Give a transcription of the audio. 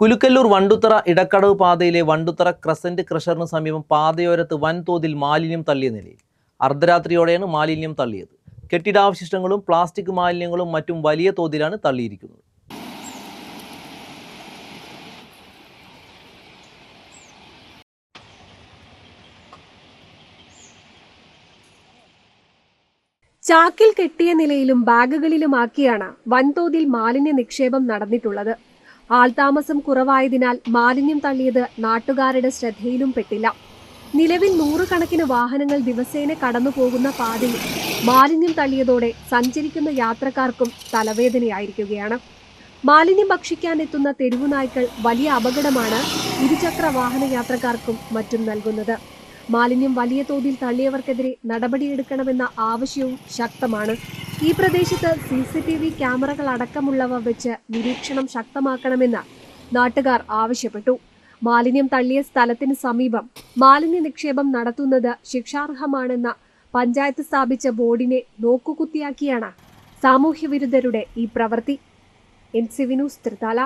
കുലുക്കല്ലൂർ വണ്ടുത്തറ ഇടക്കടവ് പാതയിലെ വണ്ടുത്തറ ക്രസന്റ് ക്രഷറിന് സമീപം പാതയോരത്ത് വൻതോതിൽ മാലിന്യം തള്ളിയ നിലയിൽ. അർദ്ധരാത്രിയോടെയാണ് മാലിന്യം തള്ളിയത്. കെട്ടിടാവശിഷ്ടങ്ങളും പ്ലാസ്റ്റിക് മാലിന്യങ്ങളും മറ്റും വലിയ തോതിലാണ് തള്ളിയിരിക്കുന്നത്. ചാക്കിൽ കെട്ടിയ നിലയിലും ബാഗുകളിലുമാക്കിയാണ് വൻതോതിൽ മാലിന്യ നിക്ഷേപം നടന്നിട്ടുള്ളത്. ആൾതാമസം കുറവായതിനാൽ മാലിന്യം തള്ളിയത് നാട്ടുകാരുടെ ശ്രദ്ധയിലും പെട്ടില്ല. നിലവിൽ നൂറുകണക്കിന് വാഹനങ്ങൾ ദിവസേന കടന്നുപോകുന്ന പാതയിൽ മാലിന്യം തള്ളിയതോടെ സഞ്ചരിക്കുന്ന യാത്രക്കാർക്കും തലവേദനയായിരിക്കുകയാണ്. മാലിന്യം ഭക്ഷിക്കാൻ എത്തുന്ന തെരുവു തെരുവുനായ്ക്കൾ വലിയ അപകടമാണ് ഇരുചക്ര വാഹന യാത്രക്കാർക്കും മറ്റും നൽകുന്നത്. മാലിന്യം വലിയ തോതിൽ തള്ളിയവർക്കെതിരെ നടപടിയെടുക്കണമെന്ന ആവശ്യവും ശക്തമാണ്. ഈ പ്രദേശത്ത് സി സി ടി വി ക്യാമറകൾ അടക്കമുള്ളവ വെച്ച് നിരീക്ഷണം ശക്തമാക്കണമെന്ന് നാട്ടുകാർ ആവശ്യപ്പെട്ടു. മാലിന്യം തള്ളിയ സ്ഥലത്തിന് സമീപം മാലിന്യ നിക്ഷേപം നടത്തുന്നത് ശിക്ഷാർഹമാണെന്ന പഞ്ചായത്ത് സ്ഥാപിച്ച ബോർഡിനെ നോക്കുകുത്തിയാക്കിയാണ് സാമൂഹ്യവിരുദ്ധരുടെ ഈ പ്രവൃത്തി. N C വിനൂസ് Thrithala